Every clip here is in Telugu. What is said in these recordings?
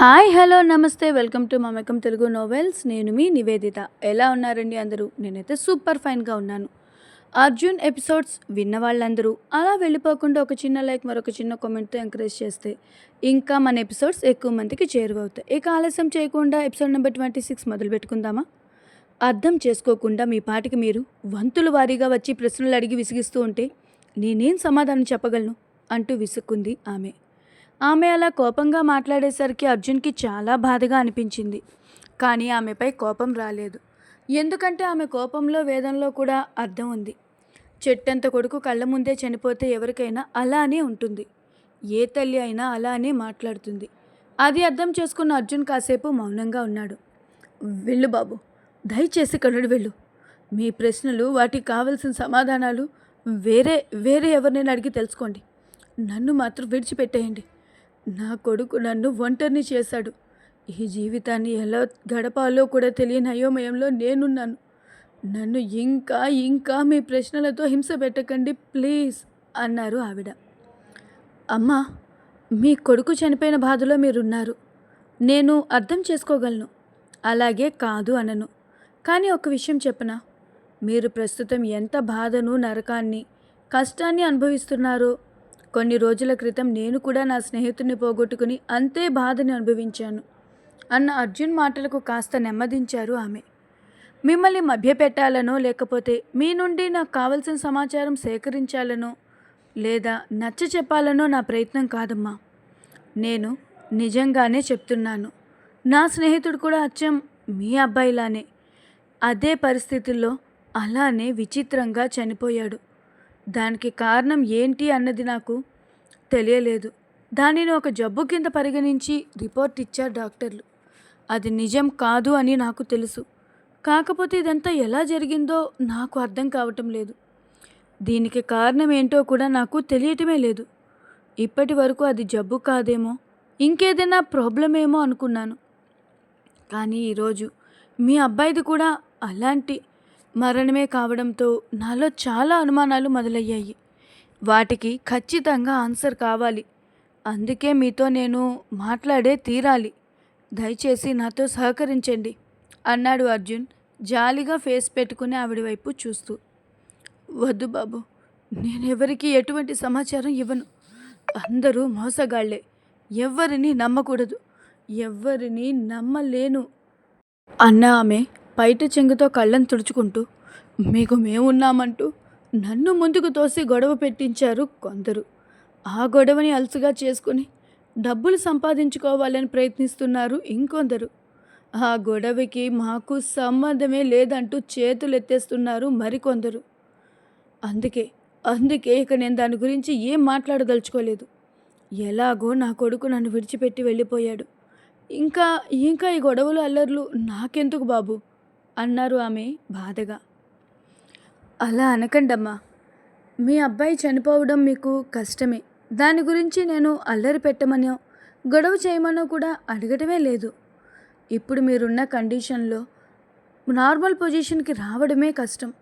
హాయ్ హలో నమస్తే. Welcome to Mamakam Telugu novels. నేను మీ నివేదిత. ఎలా ఉన్నారండి అందరూ? నేనైతే సూపర్ ఫైన్గా ఉన్నాను. అర్జున్ ఎపిసోడ్స్ విన్న వాళ్ళందరూ. అలా వెళ్ళిపోకుండా ఒక చిన్న లైక్ మరొక చిన్న కామెంట్తో ఎంకరేజ్ చేస్తే ఇంకా మన ఎపిసోడ్స్ ఎక్కువ మందికి చేరువవుతాయి. ఇక ఆలస్యం చేయకుండా ఎపిసోడ్ నెంబర్ ట్వంటీ సిక్స్ మొదలు పెట్టుకుందామా? అర్థం చేసుకోకుండా మీ పాటికి మీరు వంతుల వారీగా వచ్చి ప్రశ్నలు అడిగి విసిగిస్తూ ఉంటే నేనేం సమాధానం చెప్పగలను? అంటూ విసుక్కుంది ఆమె. ఆమె అలా కోపంగా మాట్లాడేసరికి అర్జున్కి చాలా బాధగా అనిపించింది. కానీ ఆమెపై కోపం రాలేదు. ఎందుకంటే ఆమె కోపంలో వేదంలో కూడా అర్థం ఉంది. చెట్టంత కొడుకు కళ్ళ ముందే చనిపోతే ఎవరికైనా అలానే ఉంటుంది. ఏ తల్లి అయినా అలానే మాట్లాడుతుంది. అది అర్థం చేసుకున్న అర్జున్ కాసేపు మౌనంగా ఉన్నాడు. వెళ్ళు బాబు దయచేసి కనుడు వెళ్ళు. మీ ప్రశ్నలు వాటికి కావలసిన సమాధానాలు వేరే వేరే ఎవరినైనా అడిగి తెలుసుకోండి. నన్ను మాత్రం విడిచిపెట్టేయండి. నా కొడుకు నన్ను ఒంటరిని చేశాడు. ఈ జీవితాన్ని ఎలా గడపాలో కూడా తెలియని అయోమయంలో నేనున్నాను. నన్ను ఇంకా ఇంకా మీ ప్రశ్నలతో హింస పెట్టకండి ప్లీజ్ అన్నారు ఆవిడ. అమ్మా మీ కొడుకు చనిపోయిన బాధలో మీరున్నారు. నేను అర్థం చేసుకోగలను. అలాగే కాదు అనను. కానీ ఒక విషయం చెప్పనా? మీరు ప్రస్తుతం ఎంత బాధను నరకాన్ని కష్టాన్ని అనుభవిస్తున్నారో కొన్ని రోజుల క్రితం నేను కూడా నా స్నేహితుడిని పోగొట్టుకుని అంతే బాధని అనుభవించాను. అన్న అర్జున్ మాటలకు కాస్త నెమ్మదించారు ఆమె. మిమ్మల్ని మభ్యపెట్టాలనో లేకపోతే మీ నుండి నాకు కావలసిన సమాచారం సేకరించాలనో లేదా నచ్చ చెప్పాలనో నా ప్రయత్నం కాదమ్మా. నేను నిజంగానే చెప్తున్నాను. నా స్నేహితుడు కూడా అచ్చం మీ అబ్బాయిలానే. అదే పరిస్థితుల్లో అలానే విచిత్రంగా చనిపోయాడు. దానికి కారణం ఏంటి అన్నది నాకు తెలియలేదు. దానిని ఒక జబ్బు కింద పరిగణించి రిపోర్ట్ ఇచ్చారు డాక్టర్లు. అది నిజం కాదు అని నాకు తెలుసు. కాకపోతే ఇదంతా ఎలా జరిగిందో నాకు అర్థం కావటం లేదు. దీనికి కారణం ఏంటో కూడా నాకు తెలియటమే లేదు. ఇప్పటి వరకు అది జబ్బు కాదేమో ఇంకేదైనా ప్రాబ్లం ఏమో అనుకున్నాను. కానీ ఈరోజు మీ అబ్బాయిది కూడా అలాంటి మరణమే కావడంతో నాలో చాలా అనుమానాలు మొదలయ్యాయి. వాటికి ఖచ్చితంగా ఆన్సర్ కావాలి. అందుకే మీతో నేను మాట్లాడే తీరాలి. దయచేసి నాతో సహకరించండి అన్నాడు అర్జున్ జాలిగా ఫేస్ పెట్టుకుని ఆవిడ వైపు చూస్తూ. వద్దు బాబు నేనెవరికి ఎటువంటి సమాచారం ఇవ్వను. అందరూ మోసగాళ్ళే ఎవ్వరిని నమ్మకూడదు ఎవ్వరిని నమ్మలేను అన్న ఆమె బయట చెంగుతో కళ్ళను తుడుచుకుంటూ మీకు మేమున్నామంటూ నన్ను ముందుకు తోసి గొడవ పెట్టించారు కొందరు. ఆ గొడవని అలసుగా చేసుకుని డబ్బులు సంపాదించుకోవాలని ప్రయత్నిస్తున్నారు ఇంకొందరు. ఆ గొడవకి మాకు సంబంధమే లేదంటూ చేతులు ఎత్తేస్తున్నారు మరికొందరు. అందుకే అందుకే ఇక నేను దాని గురించి ఏం మాట్లాడదలుచుకోలేదు. ఎలాగో నా కొడుకు నన్ను విడిచిపెట్టి వెళ్ళిపోయాడు. ఇంకా ఇంకా ఈ గొడవలు అల్లర్లు నాకెందుకు బాబు? అన్నారు ఆమె బాధగా. అలా అనకండమ్మా. మీ అబ్బాయి చనిపోవడం మీకు కష్టమే. దాని గురించి నేను అల్లరి పెట్టమనో గొడవ చేయమనో కూడా అడగటమే లేదు. ఇప్పుడు మీరున్న కండిషన్లో నార్మల్ పొజిషన్కి రావడమే కష్టం.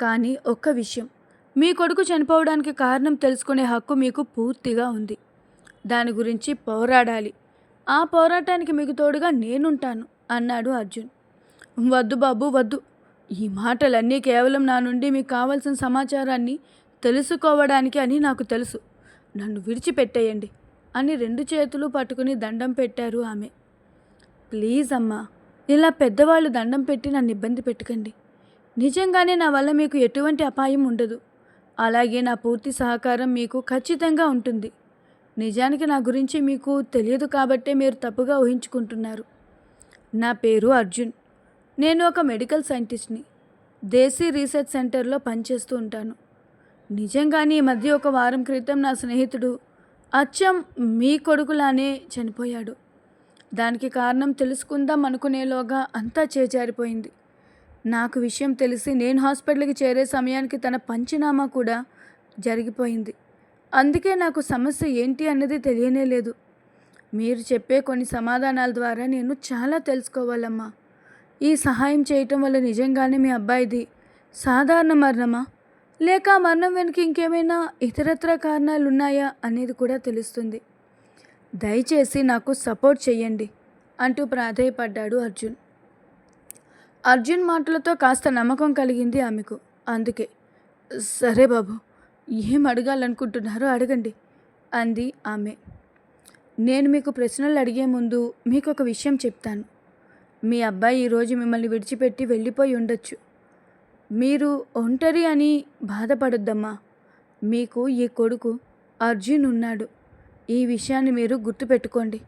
కానీ ఒక్క విషయం మీ కొడుకు చనిపోవడానికి కారణం తెలుసుకునే హక్కు మీకు పూర్తిగా ఉంది. దాని గురించి పోరాడాలి. ఆ పోరాటానికి మీకు తోడుగా నేనుంటాను అన్నాడు అర్జున్. వద్దు బాబు వద్దు. ఈ మాటలన్నీ కేవలం నా నుండి మీకు కావలసిన సమాచారాన్ని తెలుసుకోవడానికి అని నాకు తెలుసు. నన్ను విడిచిపెట్టేయండి అని రెండు చేతులు పట్టుకుని దండం పెట్టారు ఆమె. ప్లీజ్ అమ్మా ఇలా పెద్దవాళ్ళు దండం పెట్టి నన్ను ఇబ్బంది పెట్టకండి. నిజంగానే నా వల్ల మీకు ఎటువంటి అపాయం ఉండదు. అలాగే నా పూర్తి సహకారం మీకు ఖచ్చితంగా ఉంటుంది. నిజానికి నా గురించి మీకు తెలియదు కాబట్టే మీరు తప్పుగా ఊహించుకుంటున్నారు. నా పేరు అర్జున్. నేను ఒక మెడికల్ సైంటిస్ట్ని. దేశీ రీసెర్చ్ సెంటర్లో పనిచేస్తూ ఉంటాను. నిజంగానే ఈ మధ్య ఒక వారం క్రితం నా స్నేహితుడు అచ్చం మీ కొడుకులానే చనిపోయాడు. దానికి కారణం తెలుసుకుందాం అనుకునేలోగా అంతా చేజారిపోయింది. నాకు విషయం తెలిసి నేను హాస్పిటల్కి చేరే సమయానికి తన పంచనామా కూడా జరిగిపోయింది. అందుకే నాకు సమస్య ఏంటి అన్నది తెలియనే లేదు. మీరు చెప్పే కొన్ని సమాధానాల ద్వారా నేను చాలా తెలుసుకోవాలమ్మా. ఈ సహాయం చేయటం వల్ల నిజంగానే మీ అబ్బాయిది సాధారణ మరణమా? లేక మరణం వెనుక ఇంకేమైనా ఇతరత్ర కారణాలు ఉన్నాయా అనేది కూడా తెలుస్తుంది. దయచేసి నాకు సపోర్ట్ చెయ్యండి అంటూ ప్రాధేయపడ్డాడు అర్జున్. అర్జున్ మాటలతో కాస్త నమ్మకం కలిగింది ఆమెకు. అందుకే సరే బాబు ఏం అడగాలనుకుంటున్నారో అడగండి అంది ఆమె. నేను మీకు ప్రశ్నలు అడిగే ముందు మీకు ఒక విషయం చెప్తాను. మీ అబ్బాయి ఈరోజు మిమ్మల్ని విడిచిపెట్టి వెళ్ళిపోయి ఉండొచ్చు. మీరు ఒంటరి అని బాధపడొద్దమ్మా. మీకు ఈ కొడుకు అర్జున్ ఉన్నాడు. ఈ విషయాన్ని మీరు గుర్తుపెట్టుకోండి.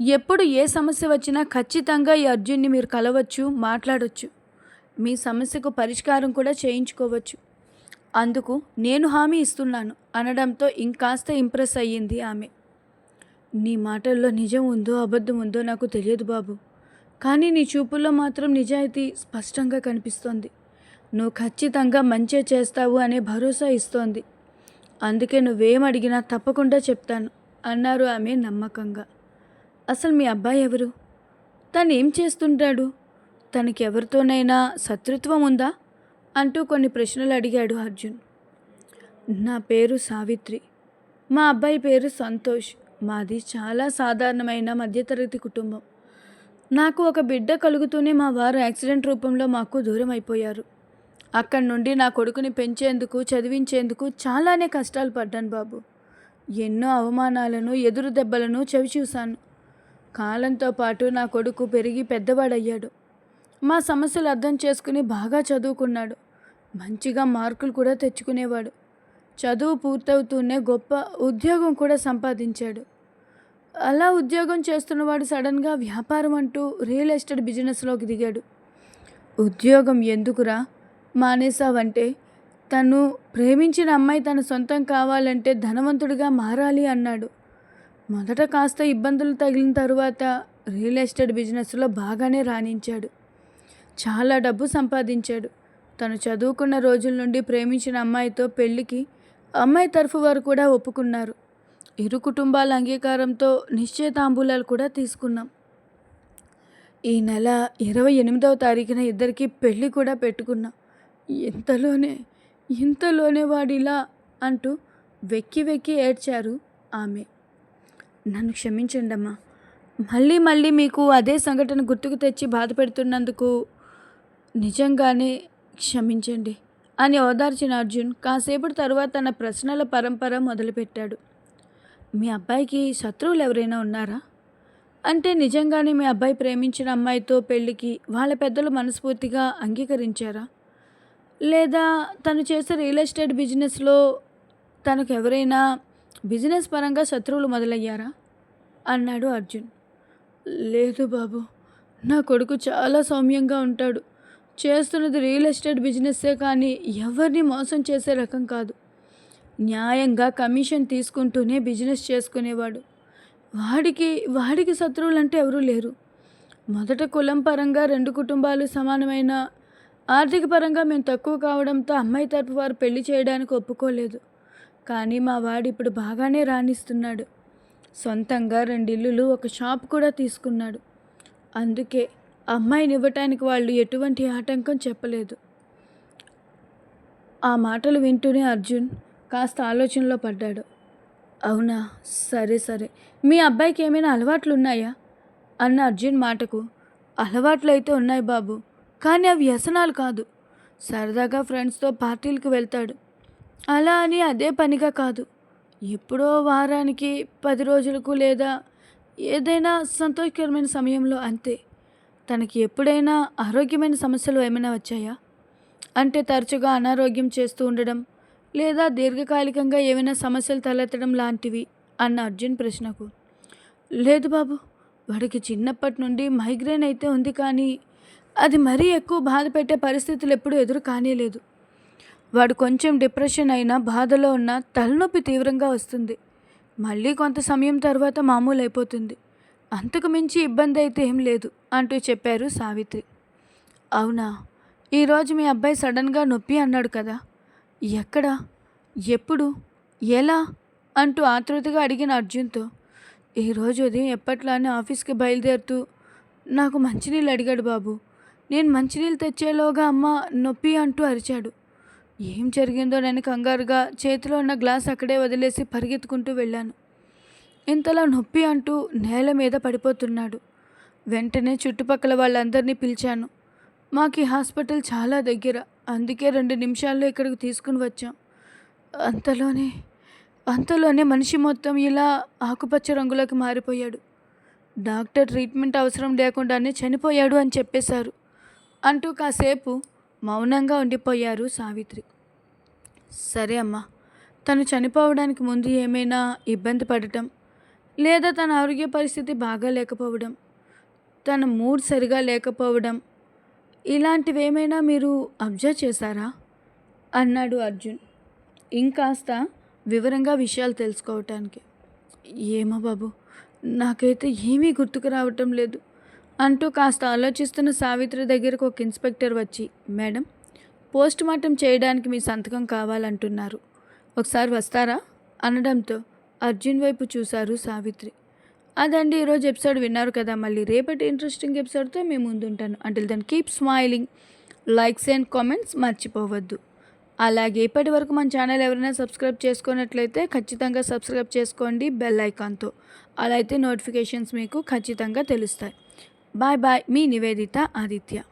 ఎప్పుడు ఏ సమస్య వచ్చినా ఖచ్చితంగా ఈ అర్జున్ని మీరు కలవచ్చు మాట్లాడవచ్చు మీ సమస్యకు పరిష్కారం కూడా చేయించుకోవచ్చు. అందుకు నేను హామీ ఇస్తున్నాను. అనడంతో ఇంకాస్త ఇంప్రెస్ అయ్యింది ఆమె. నీ మాటల్లో నిజం ఉందో అబద్ధం ఉందో నాకు తెలియదు బాబు. కానీ నీ చూపుల్లో మాత్రం నిజాయితీ స్పష్టంగా కనిపిస్తోంది. నువ్వు ఖచ్చితంగా మంచే చేస్తావు అనే భరోసా ఇస్తోంది. అందుకే నువ్వేం అడిగినా తప్పకుండా చెప్తాను అన్నారు ఆమె నమ్మకంగా. అసలు మీ అబ్బాయి ఎవరు? తను ఏం చేస్తుంటాడు? తనకి ఎవరితోనైనా శత్రుత్వం ఉందా? అంటూ కొన్ని ప్రశ్నలు అడిగాడు అర్జున్. నా పేరు సావిత్రి. మా అబ్బాయి పేరు సంతోష్. మాది చాలా సాధారణమైన మధ్యతరగతి కుటుంబం. నాకు ఒక బిడ్డ కలుగుతూనే మా వారు యాక్సిడెంట్ రూపంలో మాకు దూరం అయిపోయారు. అక్కడి నుండి నా కొడుకుని పెంచేందుకు చదివించేందుకు చాలానే కష్టాలు పడ్డాను బాబు. ఎన్నో అవమానాలను ఎదురు దెబ్బలను చవిచూశాను కాలంతో పాటు నా కొడుకు పెరిగి పెద్దవాడయ్యాడు. మా సమస్యలు అర్థం చేసుకుని బాగా చదువుకున్నాడు. మంచిగా మార్కులు కూడా తెచ్చుకునేవాడు. చదువు పూర్తవుతూనే గొప్ప ఉద్యోగం కూడా సంపాదించాడు. అలా ఉద్యోగం చేస్తున్నవాడు సడన్గా వ్యాపారం అంటూ రియల్ ఎస్టేట్ బిజినెస్లోకి దిగాడు. ఉద్యోగం ఎందుకురా? మానేసావంటే తను ప్రేమించిన అమ్మాయి తన సొంతం కావాలంటే ధనవంతుడిగా మారాలి అన్నాడు. మొదట కాస్త ఇబ్బందులు తగిలిన తరువాత రియల్ ఎస్టేట్ బిజినెస్లో బాగానే రాణించాడు. చాలా డబ్బు సంపాదించాడు. తను చదువుకున్న రోజుల నుండి ప్రేమించిన అమ్మాయితో పెళ్ళికి అమ్మాయి తరఫు వారు కూడా ఒప్పుకున్నారు. ఇరు కుటుంబాల అంగీకారంతో నిశ్చయతాంబూలాలు కూడా తీసుకున్నాం. ఈ నెల ఇరవై ఎనిమిదవ తారీఖున ఇద్దరికి పెళ్ళి కూడా పెట్టుకున్నాం. ఇంతలోనే ఇంతలోనే వాడిలా అంటూ వెక్కి వెక్కి ఏడ్చారు ఆమె. నన్ను క్షమించండమ్మా. మళ్ళీ మళ్ళీ మీకు అదే సంఘటన గుర్తుకు తెచ్చి బాధ పెడుతున్నందుకు నిజంగానే క్షమించండి అని ఓదార్చిన అర్జున్ కాసేపటి తరువాత తన ప్రశ్నల పరంపర మొదలుపెట్టాడు. మీ అబ్బాయికి శత్రువులు ఎవరైనా ఉన్నారా? అంటే నిజంగానే మీ అబ్బాయి ప్రేమించిన అమ్మాయితో పెళ్ళికి వాళ్ళ పెద్దలు మనస్ఫూర్తిగా అంగీకరించారా? లేదా తను చేసే రియల్ ఎస్టేట్ బిజినెస్లో తనకు ఎవరైనా బిజినెస్ పరంగా శత్రువులు మొదలయ్యారా? అన్నాడు అర్జున్. లేదు బాబు నా కొడుకు చాలా సౌమ్యంగా ఉంటాడు. చేస్తున్నది రియల్ ఎస్టేట్ బిజినెస్సే కానీ ఎవరిని మోసం చేసే రకం కాదు. న్యాయంగా కమిషన్ తీసుకుంటూనే బిజినెస్ చేసుకునేవాడు. వాడికి వాడికి శత్రువులు అంటే ఎవరూ లేరు. మొదట కులం పరంగా రెండు కుటుంబాలు సమానమైన ఆర్థిక పరంగా మేము తక్కువ కావడంతో అమ్మాయి తరపు వారు పెళ్ళి చేయడానికి ఒప్పుకోలేదు. కానీ మా వాడు ఇప్పుడు బాగానే రాణిస్తున్నాడు. సొంతంగా రెండు ఇల్లులు ఒక షాప్ కూడా తీసుకున్నాడు. అందుకే అమ్మాయిని ఇవ్వటానికి వాళ్ళు ఎటువంటి ఆటంకం చెప్పలేదు. ఆ మాటలు వింటూనే అర్జున్ కాస్త ఆలోచనలో పడ్డాడు. అవునా? సరే సరే. మీ అబ్బాయికి ఏమైనా అలవాట్లు ఉన్నాయా అన్న అర్జున్ మాటకు. అలవాట్లు అయితే ఉన్నాయి బాబు కానీ అవి వ్యసనాలు కాదు. సరదాగా ఫ్రెండ్స్తో పార్టీలకు వెళ్తాడు. అలా అని అదే పనిగా కాదు. ఎప్పుడో వారానికి పది రోజులకు లేదా ఏదైనా సంతోషకరమైన సమయంలో అంతే. తనకి ఎప్పుడైనా ఆరోగ్యమైన సమస్యలు ఏమైనా వచ్చాయా? అంటే తరచుగా అనారోగ్యం చేస్తూ ఉండడం లేదా దీర్ఘకాలికంగా ఏమైనా సమస్యలు తలెత్తడం లాంటివి? అన్న అర్జున్ ప్రశ్నకు. లేదు బాబు వాడికి చిన్నప్పటి నుండి మైగ్రేన్ అయితే ఉంది కానీ అది మరీ ఎక్కువ బాధ పెట్టే పరిస్థితులు ఎప్పుడూ ఎదురు కానేలేదు. వాడు కొంచెం డిప్రెషన్ అయినా బాధలో ఉన్న తలనొప్పి తీవ్రంగా వస్తుంది. మళ్ళీ కొంత సమయం తర్వాత మామూలు అయిపోతుంది అంతకు మించి ఇబ్బంది అయితే ఏం లేదు అంటూ చెప్పారు సావిత్రి. అవునా? ఈరోజు మీ అబ్బాయి సడన్గా నొప్పి అన్నాడు కదా? ఎక్కడ? ఎప్పుడు? ఎలా? అంటూ ఆతృతగా అడిగిన అర్జున్తో ఈరోజు ఉదయం ఎప్పట్లానే ఆఫీస్కి బయలుదేరుతూ నాకు మంచినీళ్ళు అడిగాడు బాబు. నేను మంచినీళ్ళు తెచ్చేలోగా అమ్మ నొప్పి అంటూ అరిచాడు. ఏం జరిగిందో నేను కంగారుగా చేతిలో ఉన్న గ్లాస్ అక్కడే వదిలేసి పరిగెత్తుకుంటూ వెళ్ళాను. ఇంతలా నొప్పి అంటూ నేల మీద పడిపోతున్నాడు. వెంటనే చుట్టుపక్కల వాళ్ళందరినీ పిలిచాను. మాకు ఈ హాస్పిటల్ చాలా దగ్గర. అందుకే రెండు నిమిషాల్లో ఇక్కడికి తీసుకుని వచ్చాం. అంతలోనే అంతలోనే మనిషి మొత్తం ఇలా ఆకుపచ్చ రంగులోకి మారిపోయాడు. డాక్టర్ ట్రీట్మెంట్ అవసరం లేకుండానే చనిపోయాడు అని చెప్పేశారు అంటూ కాసేపు మౌనంగా ఉండిపోయారు సావిత్రి. సరే అమ్మా తను చనిపోవడానికి ముందు ఏమైనా ఇబ్బంది పడటం లేదా తన ఆరోగ్య పరిస్థితి బాగా లేకపోవడం తన మూడ్ సరిగా లేకపోవడం ఇలాంటివి ఏమైనా మీరు అబ్జర్వ్ చేశారా? అన్నాడు అర్జున్. ఇంకాస్త వివరంగా విషయాలు తెలుసుకోవటానికి. ఏమో బాబు నాకైతే ఏమీ గుర్తుకు రావటం లేదు. అంటూ కాస్త ఆలోచిస్తున్న సావిత్రి దగ్గరకు ఒక ఇన్స్పెక్టర్ వచ్చి మేడం పోస్ట్ మార్టం చేయడానికి మీ సంతకం కావాలంటున్నారు. ఒకసారి వస్తారా? అనడంతో అర్జున్ వైపు చూశారు సావిత్రి. అదండి ఈరోజు ఎపిసోడ్ విన్నారు కదా మళ్ళీ రేపటి ఇంట్రెస్టింగ్ ఎపిసోడ్తో మేము ముందుంటాను. Until then keep smiling likes and comments మర్చిపోవద్దు. అలాగే ఇప్పటి వరకు మన ఛానల్ ఎవరైనా సబ్స్క్రైబ్ చేసుకున్నట్లయితే ఖచ్చితంగా సబ్స్క్రైబ్ చేసుకోండి బెల్ ఐకాన్తో అలా అయితే నోటిఫికేషన్స్ మీకు ఖచ్చితంగా తెలుస్తాయి. బాయ్ బాయ్ మీ నివేదిత ఆదిత్య.